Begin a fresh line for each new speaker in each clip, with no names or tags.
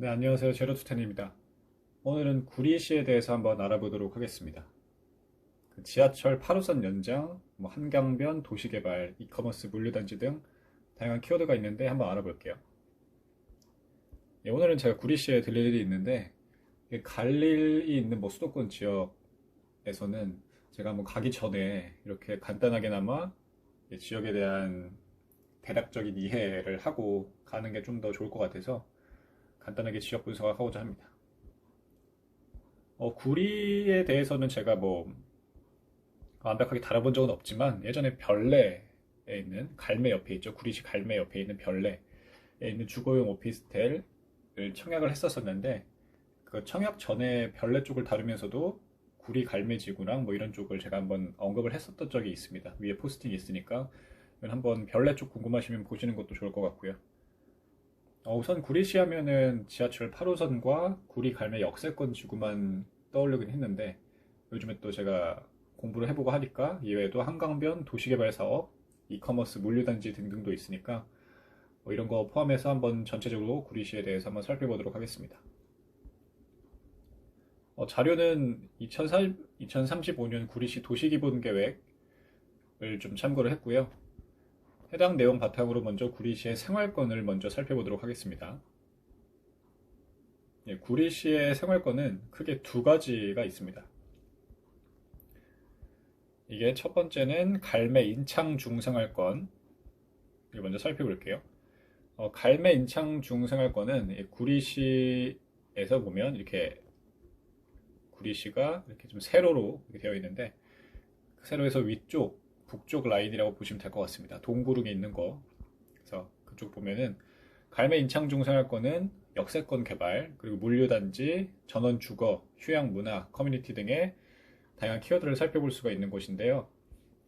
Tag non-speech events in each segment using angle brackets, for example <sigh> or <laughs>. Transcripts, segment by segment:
네, 안녕하세요. 제로투텐입니다. 오늘은 구리시에 대해서 한번 알아보도록 하겠습니다. 그 지하철 8호선 연장, 뭐 한강변, 도시개발, 이커머스 물류단지 등 다양한 키워드가 있는데 한번 알아볼게요. 예, 오늘은 제가 구리시에 들릴 일이 있는데 이게 갈 일이 있는 뭐 수도권 지역에서는 제가 한번 가기 전에 이렇게 간단하게나마 이 지역에 대한 대략적인 이해를 하고 가는 게 좀 더 좋을 것 같아서 간단하게 지역 분석을 하고자 합니다. 어, 구리에 대해서는 제가 뭐 완벽하게 다뤄본 적은 없지만 예전에 별내에 있는 갈매 옆에 있죠. 구리시 갈매 옆에 있는 별내에 있는 주거용 오피스텔을 청약을 했었었는데 그 청약 전에 별내 쪽을 다루면서도 구리 갈매지구랑 뭐 이런 쪽을 제가 한번 언급을 했었던 적이 있습니다. 위에 포스팅이 있으니까 한번 별내 쪽 궁금하시면 보시는 것도 좋을 것 같고요. 어, 우선 구리시 하면은 지하철 8호선과 구리 갈매 역세권 지구만 떠오르긴 했는데 요즘에 또 제가 공부를 해보고 하니까 이외에도 한강변 도시개발 사업, 이커머스 물류단지 등등도 있으니까 뭐 이런 거 포함해서 한번 전체적으로 구리시에 대해서 한번 살펴보도록 하겠습니다. 어, 자료는 2035년 구리시 도시기본계획을 좀 참고를 했고요. 해당 내용 바탕으로 먼저 구리시의 생활권을 먼저 살펴보도록 하겠습니다. 예, 구리시의 생활권은 크게 두 가지가 있습니다. 이게 첫 번째는 갈매 인창 중생활권. 이걸 먼저 살펴볼게요. 어, 갈매 인창 중생활권은 이 구리시에서 보면 이렇게 구리시가 이렇게 좀 세로로 이렇게 되어 있는데 그 세로에서 위쪽 북쪽 라인이라고 보시면 될 것 같습니다. 동구릉에 있는 거. 그래서 그쪽 보면은 갈매 인창중 생활권은 역세권 개발, 그리고 물류단지, 전원 주거, 휴양 문화, 커뮤니티 등의 다양한 키워드를 살펴볼 수가 있는 곳인데요.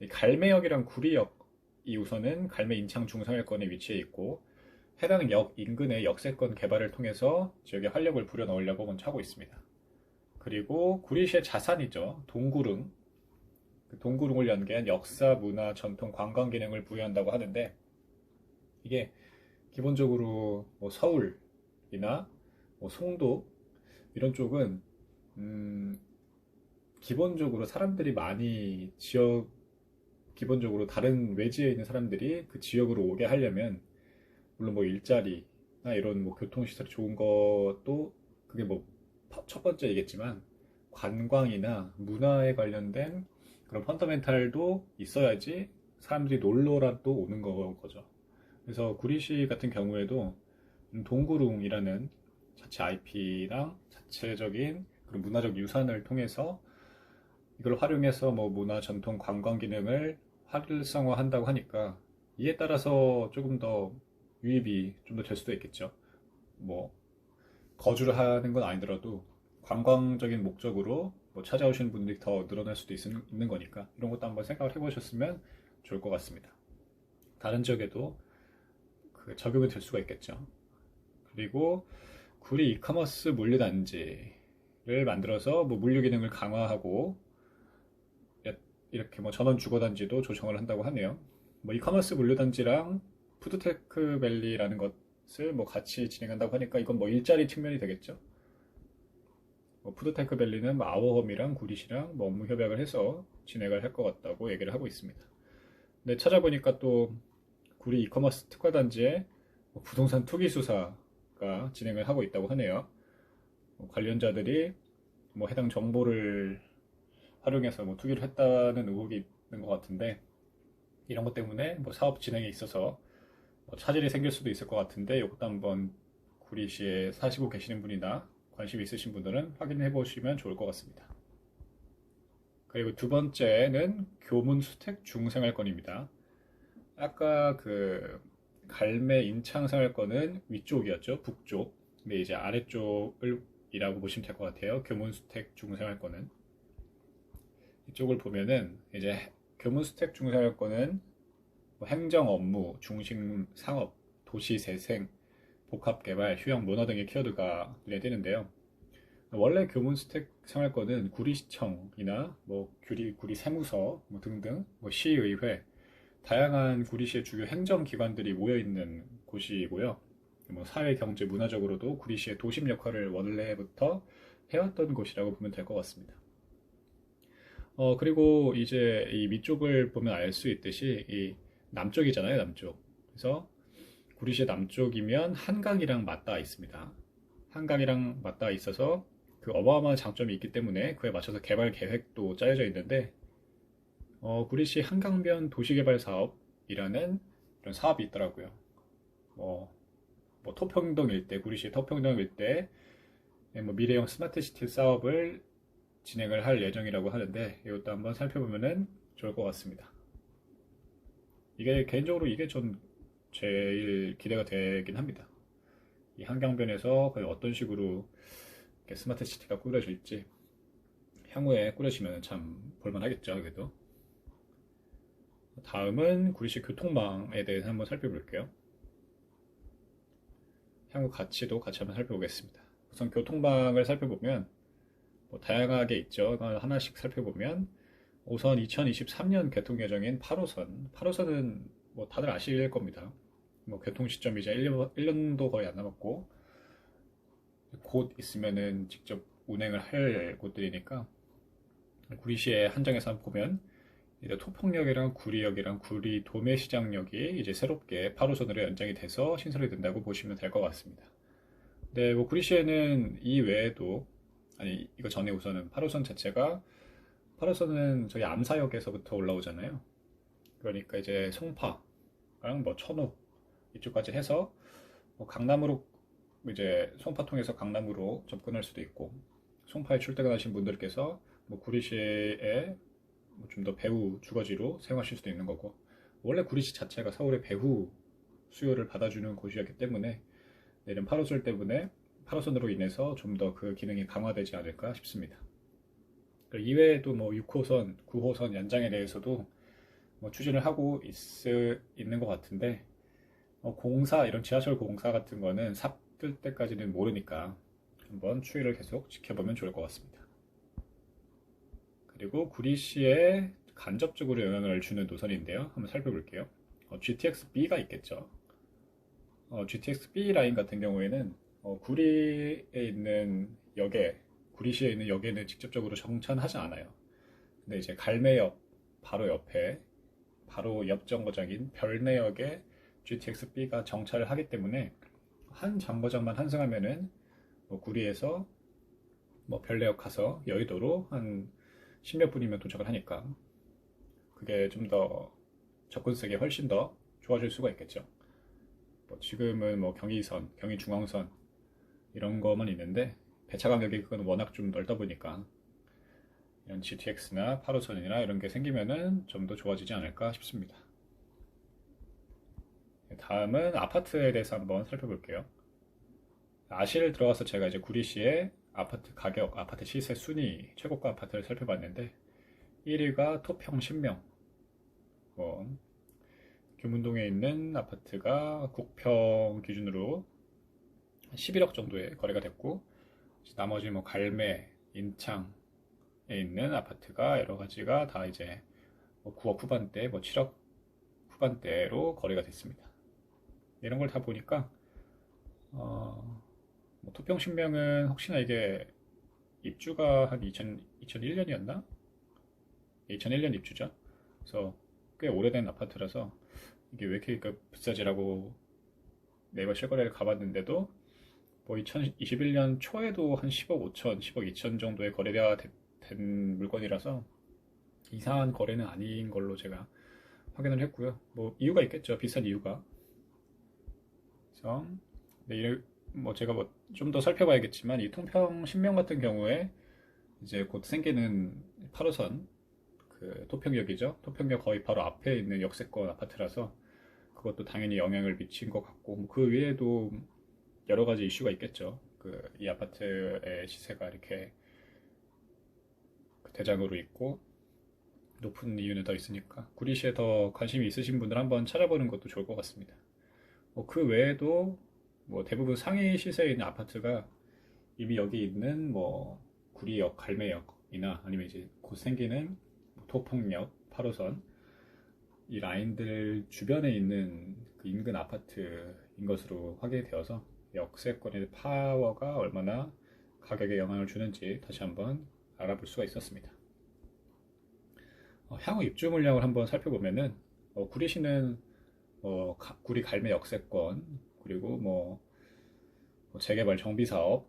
이 갈매역이랑 구리역이 우선은 갈매 인창 중생활권에 위치해 있고 해당 역 인근의 역세권 개발을 통해서 지역에 활력을 불어넣으려고 먼저 하고 있습니다. 그리고 구리시의 자산이죠. 동구릉, 그 동구릉을 연계한 역사, 문화, 전통, 관광 기능을 부여한다고 하는데 이게 기본적으로 뭐 서울이나 뭐 송도 이런 쪽은 음 기본적으로 사람들이 많이 지역 기본적으로 다른 외지에 있는 사람들이 그 지역으로 오게 하려면 물론 뭐 일자리나 이런 뭐 교통시설이 좋은 것도 그게 뭐 첫 번째이겠지만 관광이나 문화에 관련된 그런 펀더멘탈도 있어야지 사람들이 놀러라도 오는 거죠. 그래서 구리시 같은 경우에도 동구릉이라는 자체 IP랑 자체적인 그런 문화적 유산을 통해서 이걸 활용해서 뭐 문화 전통 관광 기능을 활성화한다고 하니까 이에 따라서 조금 더 유입이 좀 더 될 수도 있겠죠. 뭐 거주를 하는 건 아니더라도 관광적인 목적으로 뭐 찾아오시는 분들이 더 늘어날 수도 있, 는 거니까 이런 것도 한번 생각을 해보셨으면 좋을 것 같습니다. 다른 지역에도 그 적용이 될 수가 있겠죠. 그리고 구리 이커머스 물류단지를 만들어서 뭐 물류 기능을 강화하고 이렇게 뭐 전원 주거단지도 조성을 한다고 하네요. 뭐 이커머스 물류단지랑 푸드테크 밸리라는 것을 뭐 같이 진행한다고 하니까 이건 뭐 일자리 측면이 되겠죠. 뭐 푸드테크 밸리는 뭐 아워홈이랑 구리시랑 뭐 업무 협약을 해서 진행을 할 것 같다고 얘기를 하고 있습니다. 근데 찾아보니까 또 구리 이커머스 특화단지에 뭐 부동산 투기 수사가 진행을 하고 있다고 하네요. 뭐 관련자들이 뭐 해당 정보를 활용해서 뭐 투기를 했다는 의혹이 있는 것 같은데 이런 것 때문에 뭐 사업 진행에 있어서 뭐 차질이 생길 수도 있을 것 같은데 이것도 한번 구리시에 사시고 계시는 분이나 관심 있으신 분들은 확인해 보시면 좋을 것 같습니다. 그리고 두 번째는 교문 수택 중생활권입니다. 아까 그 갈매 인창 생활권은 위쪽이었죠. 북쪽. 근데 이제 아래쪽을이라고 보시면 될 것 같아요. 교문 수택 중생활권은 이쪽을 보면은 이제 교문 수택 중생활권은 뭐 행정 업무, 중심 상업, 도시 재생, 복합개발, 휴양 문화 등의 키워드가 눈에 띄는데요. 원래 교문 스택 생활권은 구리시청이나 뭐 구리 구리 세무서 뭐 등등 뭐 시의회 다양한 구리시의 주요 행정기관들이 모여 있는 곳이고요. 뭐 사회, 경제, 문화적으로도 구리시의 도심 역할을 원래부터 해왔던 곳이라고 보면 될 것 같습니다. 어, 그리고 이제 이 밑쪽을 보면 알 수 있듯이 이 남쪽이잖아요, 남쪽. 그래서 구리시의 남쪽이면 한강이랑 맞닿아 있습니다. 한강이랑 맞닿아 있어서 그 어마어마한 장점이 있기 때문에 그에 맞춰서 개발 계획도 짜여져 있는데 어, 구리시 한강변 도시개발 사업이라는 이런 사업이 있더라고요. 뭐, 뭐 토평동 일대, 구리시 토평동 일대 뭐 미래형 스마트시티 사업을 진행을 할 예정이라고 하는데 이것도 한번 살펴보면 좋을 것 같습니다. 이게 개인적으로 이게 전 제일 기대가 되긴 합니다. 이 한강변에서 과연 어떤 식으로 스마트 시티가 꾸려질지 향후에 꾸려지면 참 볼만하겠죠. 그래도 다음은 구리시 교통망에 대해서 한번 살펴볼게요. 향후 가치도 같이 한번 살펴보겠습니다. 우선 교통망을 살펴보면 뭐 다양하게 있죠. 하나씩 살펴보면 우선 2023년 개통 예정인 8호선. 8호선은 뭐 다들 아실 겁니다. 뭐 교통 시점이 이제 1년, 1년 도 거의 안 남았고 곧 있으면은 직접 운행을 할 곳들이니까 구리시의 한정에서 보면 이제 토평역이랑 구리역이랑 구리 도매시장역이 이제 새롭게 8호선으로 연장이 돼서 신설이 된다고 보시면 될 것 같습니다. 네, 뭐 구리시에는 이 외에도 아니 이거 전에 우선은 8호선 자체가 8호선은 저희 암사역에서부터 올라오잖아요. 그러니까 이제 송파랑 뭐 천호 이쪽까지 해서 뭐 강남으로 이제 송파 통해서 강남으로 접근할 수도 있고 송파에 출퇴근하신 분들께서 뭐 구리시에 뭐 좀더 배후 주거지로 사용하실 수도 있는 거고 원래 구리시 자체가 서울의 배후 수요를 받아주는 곳이었기 때문에 내년 8호선 때문에 8호선으로 인해서 좀 더 그 기능이 강화되지 않을까 싶습니다. 이외에도 뭐 6호선, 9호선 연장에 대해서도 뭐 추진을 하고 있, 있는 것 같은데 어, 공사 이런 지하철 공사 같은 거는 삽 뜰 때까지는 모르니까 한번 추이를 계속 지켜보면 좋을 것 같습니다. 그리고 구리시에 간접적으로 영향을 주는 노선인데요. 한번 살펴볼게요. 어, GTX-B가 있겠죠. 어, GTX-B 라인 같은 경우에는 어, 구리에 있는 역에 구리시에 있는 역에는 직접적으로 정차하지 않아요. 근데 이제 갈매역 바로 옆에 바로 옆 정거장인 별내역에 GTX-B가 정차를 하기 때문에 한 정거장만 환승하면은 뭐 구리에서 뭐 별내역 가서 여의도로 한 십몇 분이면 도착을 하니까 그게 좀 더 접근성이 훨씬 더 좋아질 수가 있겠죠. 뭐 지금은 뭐 경의선, 경의중앙선 이런 거만 있는데 배차 간격이 그건 워낙 좀 넓다 보니까 이런 GTX나 8호선이나 이런 게 생기면은 좀 더 좋아지지 않을까 싶습니다. 다음은 아파트에 대해서 한번 살펴볼게요. 아실 들어가서 제가 이제 구리시의 아파트 가격, 아파트 시세 순위, 최고가 아파트를 살펴봤는데 1위가 토평 신명. 뭐 규문동에 있는 아파트가 국평 기준으로 11억 정도에 거래가 됐고 나머지 뭐 갈매, 인창에 있는 아파트가 여러 가지가 다 이제 뭐 9억 후반대, 뭐 7억 후반대로 거래가 됐습니다. 이런 걸 다 보니까 어, 뭐 토평 신명은 혹시나 이게 입주가 한 2000, 2001년이었나? 2001년 입주죠. 그래서 꽤 오래된 아파트라서 이게 왜 이렇게 비싸지라고 네이버 실거래를 가봤는데도 뭐 2021년 초에도 한 10억 5천, 10억 2천 정도의 거래가 된 물건이라서 이상한 거래는 아닌 걸로 제가 확인을 했고요. 뭐 이유가 있겠죠. 비싼 이유가. 그래서 네, 뭐 제가 뭐 좀 더 살펴봐야겠지만 이 통평 신명 같은 경우에 이제 곧 생기는 8호선 그 토평역이죠. 토평역 거의 바로 앞에 있는 역세권 아파트라서 그것도 당연히 영향을 미친 것 같고 뭐그 외에도 여러 가지 이슈가 있겠죠. 그 이 아파트의 시세가 이렇게 대장으로 있고 높은 이유는 더 있으니까 구리시에 더 관심이 있으신 분들 한번 찾아보는 것도 좋을 것 같습니다. 뭐 그 외에도 뭐 대부분 상위 시세에 있는 아파트가 이미 여기 있는 뭐 구리역, 갈매역이나 아니면 이제 곧 생기는 뭐 토평역, 8호선 이 라인들 주변에 있는 그 인근 아파트 것으로 확인이 되어서 역세권의 파워가 얼마나 가격에 영향을 주는지 다시 한번 알아볼 수가 있었습니다. 어, 향후 입주 물량을 한번 살펴보면은 어, 구리시는 어, 가- 구리 갈매 역세권 그리고 뭐, 뭐 재개발 정비 사업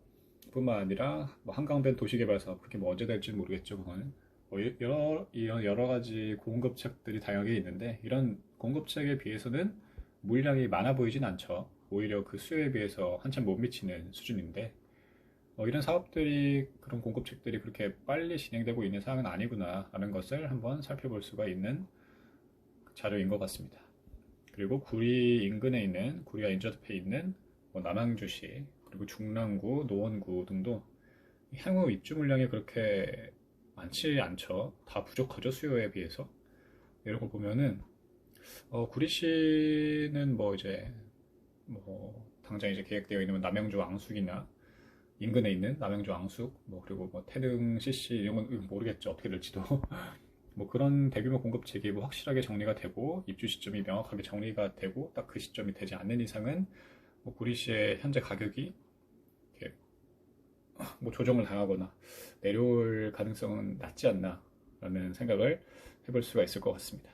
뿐만 아니라 뭐 한강변 도시개발 사업 그렇게 뭐 언제 될지 모르겠죠 그거는 뭐 이- 여러 이런 여러 가지 공급책들이 다양하게 있는데 이런 공급책에 비해서는 물량이 많아 보이진 않죠. 오히려 그 수요에 비해서 한참 못 미치는 수준인데 어, 이런 사업들이 그런 공급책들이 그렇게 빨리 진행되고 있는 상황은 아니구나라는 것을 한번 살펴볼 수가 있는 자료인 것 같습니다. 그리고 구리 인근에 있는 구리와 인접해 있는 뭐 남양주시 그리고 중랑구, 노원구 등도 향후 입주 물량이 그렇게 많지 않죠. 다 부족하죠 수요에 비해서. 이런 거 보면은 어, 구리시는 뭐 이제 뭐 당장 이제 계획되어 있는 남양주 앙숙이나 인근에 있는 남양주 앙숙 뭐 그리고 뭐 태릉 CC 이런 건 모르겠죠 어떻게 될지도 <laughs> 뭐 그런 대규모 공급책이 뭐 확실하게 정리가 되고 입주 시점이 명확하게 정리가 되고 딱 그 시점이 되지 않는 이상은 뭐 구리시의 현재 가격이 이렇게 뭐 조정을 당하거나 내려올 가능성은 낮지 않나라는 생각을 해볼 수가 있을 것 같습니다.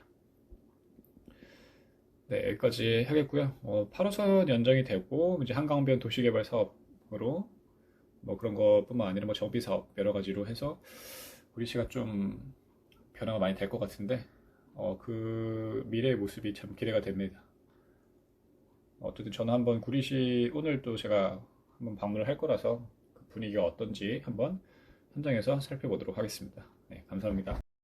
네, 여기까지 하겠고요. 어, 8호선 연장이 되고 이제 한강변 도시개발 사업으로 뭐 그런 것뿐만 아니라 뭐 정비 사업 여러 가지로 해서 구리시가 좀 변화가 많이 될 것 같은데 어, 그 미래의 모습이 참 기대가 됩니다. 어쨌든 저는 한번 구리시 오늘 또 제가 한번 방문을 할 거라서 그 분위기가 어떤지 한번 현장에서 살펴보도록 하겠습니다. 네, 감사합니다.